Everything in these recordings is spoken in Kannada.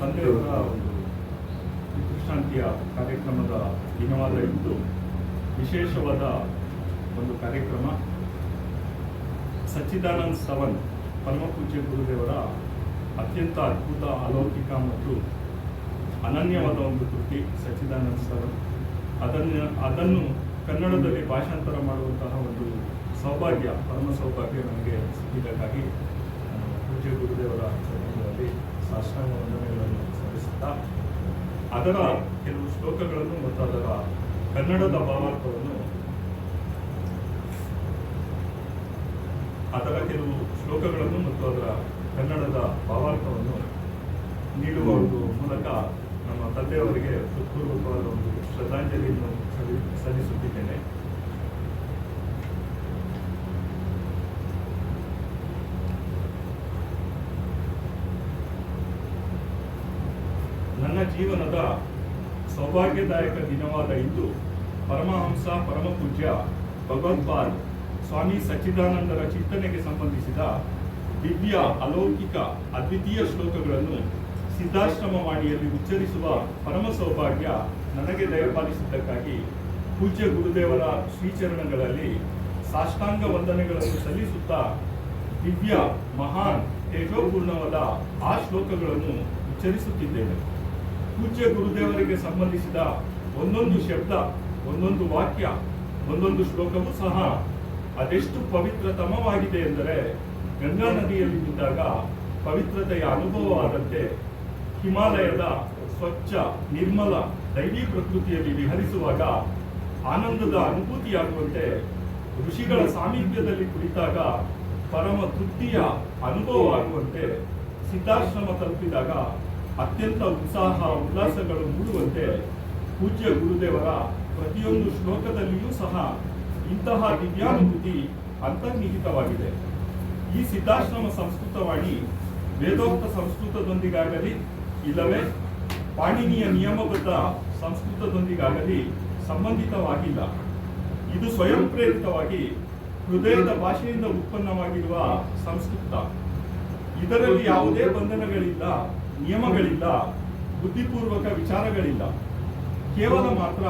ತಂದೆಯವರ ವಿಶ್ರಾಂತಿಯ ಕಾರ್ಯಕ್ರಮದ ದಿನವಾದ ಇಂದು ವಿಶೇಷವಾದ ಒಂದು ಕಾರ್ಯಕ್ರಮ. ಸಚ್ಚಿದಾನಂದ್ ಸವನ್ ಪರಮಪೂಜ್ಯ ಗುರುದೇವರ ಅತ್ಯಂತ ಅದ್ಭುತ ಅಲೌಕಿಕ ಮತ್ತು ಅನನ್ಯವಾದ ಒಂದು ಕೃತಿ ಸಚ್ಚಿದಾನಂದ ಸವನ್ ಅದನ್ನು ಅದನ್ನು ಕನ್ನಡದಲ್ಲಿ ಭಾಷಾಂತರ ಮಾಡುವಂತಹ ಒಂದು ಸೌಭಾಗ್ಯ, ಪರಮ ಸೌಭಾಗ್ಯ ನನಗೆ ಸಿಕ್ಕಿದ್ದಕ್ಕಾಗಿ ಪೂಜ್ಯ ಗುರುದೇವರ ಚರಣಗಳಲ್ಲಿ ವಂದನೆಗಳನ್ನು ಸಲ್ಲಿಸುತ್ತಾ, ಅದರ ಕೆಲವು ಶ್ಲೋಕಗಳನ್ನು ಮತ್ತು ಅದರ ಕನ್ನಡದ ಭಾವಾರ್ಥವನ್ನು, ಅದರ ಕೆಲವು ಶ್ಲೋಕಗಳನ್ನು ಮತ್ತು ಅದರ ಕನ್ನಡದ ಭಾವಾರ್ಥವನ್ನು ನೀಡುವ ಒಂದು ಮೂಲಕ ನಮ್ಮ ತಂದೆಯವರಿಗೆ ಹೃತ್ಪೂರ್ವಕವಾದ ಒಂದು ಶ್ರದ್ಧಾಂಜಲಿಯನ್ನು ಸಲ್ಲಿ ಸಲ್ಲಿಸುತ್ತಿದ್ದೇನೆ. ಜೀವನದ ಸೌಭಾಗ್ಯದಾಯಕ ದಿನವಾದ ಇಂದು ಪರಮಹಂಸ, ಪರಮಪೂಜ್ಯ ಭಗವತ್ಪಾಲ್ ಸ್ವಾಮಿ ಸಚ್ಚಿದಾನಂದರ ಚಿಂತನೆಗೆ ಸಂಬಂಧಿಸಿದ ದಿವ್ಯ ಅಲೌಕಿಕ ಅದ್ವಿತೀಯ ಶ್ಲೋಕಗಳನ್ನು ಸಿದ್ಧಾಶ್ರಮ ವಾಣಿಯಲ್ಲಿ ಉಚ್ಚರಿಸುವ ಪರಮ ಸೌಭಾಗ್ಯ ನನಗೆ ದಯಪಾಲಿಸಿದ್ದಕ್ಕಾಗಿ ಪೂಜ್ಯ ಗುರುದೇವರ ಶ್ರೀಚರಣಗಳಲ್ಲಿ ಸಾಷ್ಟಾಂಗ ವಂದನೆಗಳನ್ನು ಸಲ್ಲಿಸುತ್ತಾ ದಿವ್ಯ, ಮಹಾನ್, ತೇಜೋಪೂರ್ಣವಾದ ಆ ಶ್ಲೋಕಗಳನ್ನು ಉಚ್ಚರಿಸುತ್ತಿದ್ದೇನೆ. ಪೂಜ್ಯ ಗುರುದೇವರಿಗೆ ಸಂಬಂಧಿಸಿದ ಒಂದೊಂದು ಶಬ್ದ, ಒಂದೊಂದು ವಾಕ್ಯ, ಒಂದೊಂದು ಶ್ಲೋಕವೂ ಸಹ ಅದೆಷ್ಟು ಪವಿತ್ರತಮವಾಗಿದೆ ಎಂದರೆ ಗಂಗಾ ನದಿಯಲ್ಲಿ ಬಿದ್ದಾಗ ಪವಿತ್ರತೆಯ ಅನುಭವ ಆದಂತೆ ಹಿಮಾಲಯದ ಸ್ವಚ್ಛ, ನಿರ್ಮಲ, ದೈವಿ ಪ್ರಕೃತಿಯಲ್ಲಿ ವಿಹರಿಸುವಾಗ ಆನಂದದ ಅನುಭೂತಿಯಾಗುವಂತೆ ಋಷಿಗಳ ಸಾಮೀಪ್ಯದಲ್ಲಿ ಕುಳಿತಾಗ ಪರಮ ತೃಪ್ತಿಯ ಅನುಭವವಾಗುವಂತೆ ಸಿದ್ಧಾಶ್ರಮ ತಲುಪಿದಾಗ ಅತ್ಯಂತ ಉತ್ಸಾಹ ಉಲ್ಲಾಸಗಳು ಮೂಡುವಂತೆ ಪೂಜ್ಯ ಗುರುದೇವರ ಪ್ರತಿಯೊಂದು ಶ್ಲೋಕದಲ್ಲಿಯೂ ಸಹ ಇಂತಹ ದಿವ್ಯಾನುಭೂತಿ ಅಂತರ್ನಿಹಿತವಾಗಿದೆ. ಈ ಸಿದ್ಧಾಶ್ರಮ ಸಂಸ್ಕೃತವಾಣಿ ವೇದೋಕ್ತ ಸಂಸ್ಕೃತದೊಂದಿಗಾಗಲಿ ಇಲ್ಲವೇ ಪಾಣಿನಿಯ ನಿಯಮಬದ್ಧ ಸಂಸ್ಕೃತದೊಂದಿಗಾಗಲಿ ಸಂಬಂಧಿತವಾಗಿಲ್ಲ. ಇದು ಸ್ವಯಂ ಪ್ರೇರಿತವಾಗಿ ಹೃದಯದ ಭಾಷೆಯಿಂದ ಉತ್ಪನ್ನವಾಗಿರುವ ಸಂಸ್ಕೃತ. ಇದರಲ್ಲಿ ಯಾವುದೇ ಬಂಧನಗಳಿಲ್ಲ. ನಿಯಮಗಳಿಲ್ಲ, ಬುದ್ಧಿಪೂರ್ವಕ ವಿಚಾರಗಳಿಲ್ಲ. ಕೇವಲ ಮಾತ್ರ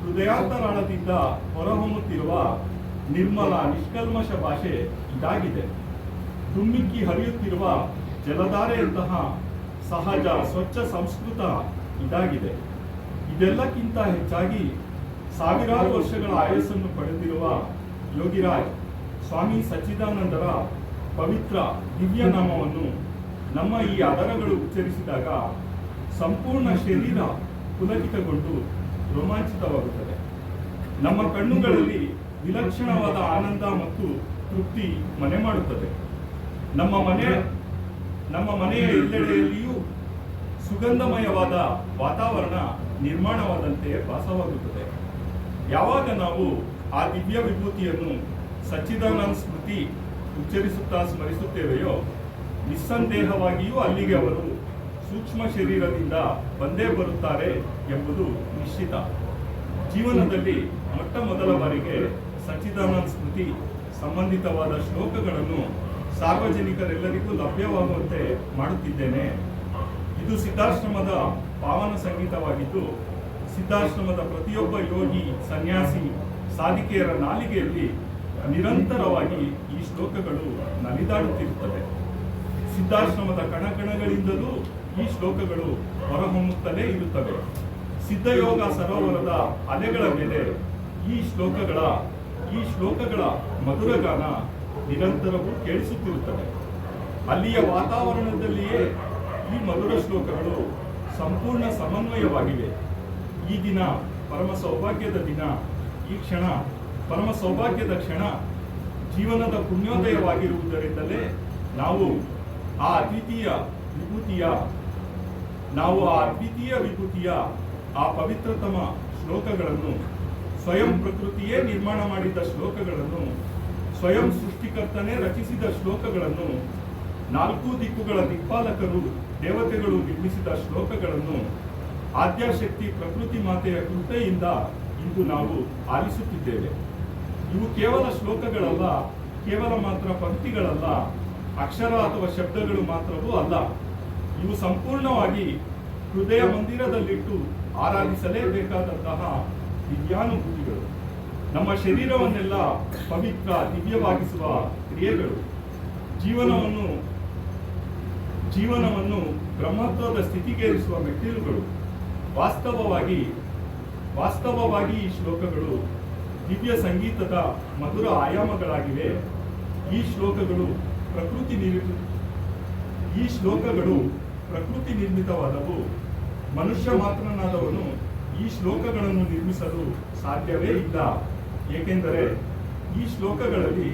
ಹೃದಯಾಂತರಾಳದಿಂದ ಹೊರಹೊಮ್ಮುತ್ತಿರುವ ನಿರ್ಮಲ ನಿಷ್ಕಲ್ಮಶ ಭಾಷೆ ಇದಾಗಿದೆ. ದುಮ್ಮಿಕ್ಕಿ ಹರಿಯುತ್ತಿರುವ ಜಲಧಾರೆಯಂತಹ ಸಹಜ, ಸ್ವಚ್ಛ ಸಂಸ್ಕೃತ ಇದಾಗಿದೆ. ಇದೆಲ್ಲಕ್ಕಿಂತ ಹೆಚ್ಚಾಗಿ ಸಾವಿರಾರು ವರ್ಷಗಳ ಆಯಸ್ಸನ್ನು ಪಡೆದಿರುವ ಯೋಗಿರಾಜ್, ಸ್ವಾಮಿ ಸಚ್ಚಿದಾನಂದರ ಪವಿತ್ರ ದಿವ್ಯ ನಾಮವನ್ನು ನಮ್ಮ ಈ ಅದರಗಳು ಉಚ್ಚರಿಸಿದಾಗ ಸಂಪೂರ್ಣ ಶರೀರ ಪುಲಕಿತಗೊಂಡು ರೋಮಾಂಚಿತವಾಗುತ್ತದೆ. ನಮ್ಮ ಕಣ್ಣುಗಳಲ್ಲಿ ವಿಲಕ್ಷಣವಾದ ಆನಂದ ಮತ್ತು ತೃಪ್ತಿ ಮನೆ ಮಾಡುತ್ತದೆ. ನಮ್ಮ ಮನೆ, ನಮ್ಮ ಮನೆಯ ಎಲ್ಲೆಡೆಯಲ್ಲಿಯೂ ಸುಗಂಧಮಯವಾದ ವಾತಾವರಣ ನಿರ್ಮಾಣವಾದಂತೆ ಭಾಸವಾಗುತ್ತದೆ. ಯಾವಾಗ ನಾವು ಆ ದಿವ್ಯ ವಿಭೂತಿಯನ್ನು ಸಚ್ಚಿದಾನಂದ ಸ್ಮೃತಿ ಉಚ್ಚರಿಸುತ್ತಾ ಸ್ಮರಿಸುತ್ತೇವೆಯೋ ನಿಸ್ಸಂದೇಹವಾಗಿಯೂ ಅಲ್ಲಿಗೆ ಅವರು ಸೂಕ್ಷ್ಮ ಶರೀರದಿಂದ ಬಂದೇ ಬರುತ್ತಾರೆ ಎಂಬುದು ನಿಶ್ಚಿತ. ಜೀವನದಲ್ಲಿ ಮೊಟ್ಟ ಮೊದಲ ಬಾರಿಗೆ ಸಚ್ಚಿದಾನಂದ ಸ್ಮೃತಿ, ಸಂಬಂಧಿತವಾದ ಶ್ಲೋಕಗಳನ್ನು ಸಾರ್ವಜನಿಕರೆಲ್ಲರಿಗೂ ಲಭ್ಯವಾಗುವಂತೆ ಮಾಡುತ್ತಿದ್ದೇನೆ. ಇದು ಸಿದ್ಧಾಶ್ರಮದ ಪಾವನ ಸಂಗೀತವಾಗಿದ್ದು, ಸಿದ್ಧಾಶ್ರಮದ ಪ್ರತಿಯೊಬ್ಬ ಯೋಗಿ, ಸನ್ಯಾಸಿ, ಸಾಧಿಕೆಯರ ನಾಲಿಗೆಯಲ್ಲಿ ನಿರಂತರವಾಗಿ ಈ ಶ್ಲೋಕಗಳು ನಲಿದಾಡುತ್ತಿರುತ್ತವೆ. ಸಿದ್ಧಾಶ್ರಮದ ಕಣಕಣಗಳಿಂದಲೂ ಈ ಶ್ಲೋಕಗಳು ಹೊರಹೊಮ್ಮುತ್ತಲೇ ಇರುತ್ತವೆ. ಸಿದ್ಧಯೋಗ ಸರೋವರದ ಅಲೆಗಳ ಮೇಲೆ ಈ ಶ್ಲೋಕಗಳ ಈ ಶ್ಲೋಕಗಳ ಮಧುರಗಾನ ನಿರಂತರವೂ ಕೇಳಿಸುತ್ತಿರುತ್ತದೆ. ಅಲ್ಲಿಯ ವಾತಾವರಣದಲ್ಲಿಯೇ ಈ ಮಧುರ ಶ್ಲೋಕಗಳು ಸಂಪೂರ್ಣ ಸಮನ್ವಯವಾಗಿವೆ. ಈ ದಿನ ಪರಮ ಸೌಭಾಗ್ಯದ ದಿನ, ಈ ಕ್ಷಣ ಪರಮ ಸೌಭಾಗ್ಯದ ಕ್ಷಣ ಜೀವನದ ಪುಣ್ಯೋದಯವಾಗಿರುವುದರಿಂದಲೇ ನಾವು ಆ ಅದ್ವಿತೀಯ ವಿಭೂತಿಯ, ನಾವು ಆ ಅದ್ವಿತೀಯ ವಿಭೂತಿಯ, ಆ ಪವಿತ್ರತಮ ಶ್ಲೋಕಗಳನ್ನು ಸ್ವಯಂ ಪ್ರಕೃತಿಯೇ ನಿರ್ಮಾಣ ಮಾಡಿದ ಶ್ಲೋಕಗಳನ್ನು, ಸ್ವಯಂ ಸೃಷ್ಟಿಕರ್ತನೇ ರಚಿಸಿದ ಶ್ಲೋಕಗಳನ್ನು, ನಾಲ್ಕು ದಿಕ್ಕುಗಳ ದಿಕ್ಪಾಲಕರು, ದೇವತೆಗಳು ನಿರ್ಮಿಸಿದ ಶ್ಲೋಕಗಳನ್ನು ಆದ್ಯಶಕ್ತಿ ಪ್ರಕೃತಿ ಮಾತೆಯ ಕೃಪೆಯಿಂದ ಇಂದು ನಾವು ಆಲಿಸುತ್ತಿದ್ದೇವೆ. ಇವು ಕೇವಲ ಶ್ಲೋಕಗಳಲ್ಲ, ಕೇವಲ ಮಾತ್ರ ಪಂಕ್ತಿಗಳಲ್ಲ ಅಕ್ಷರ ಅಥವಾ ಶಬ್ದಗಳು ಮಾತ್ರವೂ ಅಲ್ಲ, ಇವು ಸಂಪೂರ್ಣವಾಗಿ ಹೃದಯ ಮಂದಿರದಲ್ಲಿಟ್ಟು ಆರಾಧಿಸಲೇಬೇಕಾದಂತಹ ದಿವ್ಯಾನುಭೂತಿಗಳು. ನಮ್ಮ ಶರೀರವನ್ನೆಲ್ಲ ಪವಿತ್ರ, ದಿವ್ಯವಾಗಿಸುವ ಕ್ರಿಯೆಗಳು. ಜೀವನವನ್ನು ಜೀವನವನ್ನು ಬ್ರಹ್ಮತ್ವದ ಸ್ಥಿತಿಗೇರಿಸುವ ಮೆಟ್ಟಿಲುಗಳು. ವಾಸ್ತವವಾಗಿ ವಾಸ್ತವವಾಗಿ ಈ ಶ್ಲೋಕಗಳು ದಿವ್ಯ ಸಂಗೀತದ ಮಧುರ ಆಯಾಮಗಳಾಗಿವೆ. ಈ ಶ್ಲೋಕಗಳು ಪ್ರಕೃತಿ ಈ ಶ್ಲೋಕಗಳು ಪ್ರಕೃತಿ ನಿರ್ಮಿತವಾದವು. ಮನುಷ್ಯ ಮಾತ್ರನಾದವನು ಈ ಶ್ಲೋಕಗಳನ್ನು ನಿರ್ಮಿಸಲು ಸಾಧ್ಯವೇ ಇಲ್ಲ. ಏಕೆಂದರೆ ಈ ಶ್ಲೋಕಗಳಲ್ಲಿ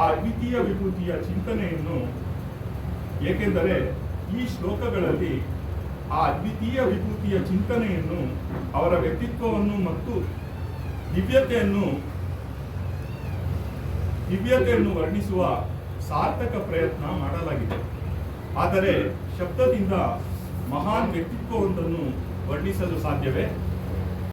ಆ ದ್ವಿತೀಯ ವಿಭೂತಿಯ ಚಿಂತನೆಯನ್ನು ಏಕೆಂದರೆ ಈ ಶ್ಲೋಕಗಳಲ್ಲಿ ಆ ದ್ವಿತೀಯ ವಿಭೂತಿಯ ಚಿಂತನೆಯನ್ನು ಅವರ ವ್ಯಕ್ತಿತ್ವವನ್ನು ಮತ್ತು ದಿವ್ಯತೆಯನ್ನು ದಿವ್ಯತೆಯನ್ನು ವರ್ಣಿಸುವ ಸಾರ್ಥಕ ಪ್ರಯತ್ನ ಮಾಡಲಾಗಿದೆ. ಆದರೆ ಶಬ್ದದಿಂದ ಮಹಾನ್ ವ್ಯಕ್ತಿತ್ವವೊಂದನ್ನು ವರ್ಣಿಸಲು ಸಾಧ್ಯವೇ?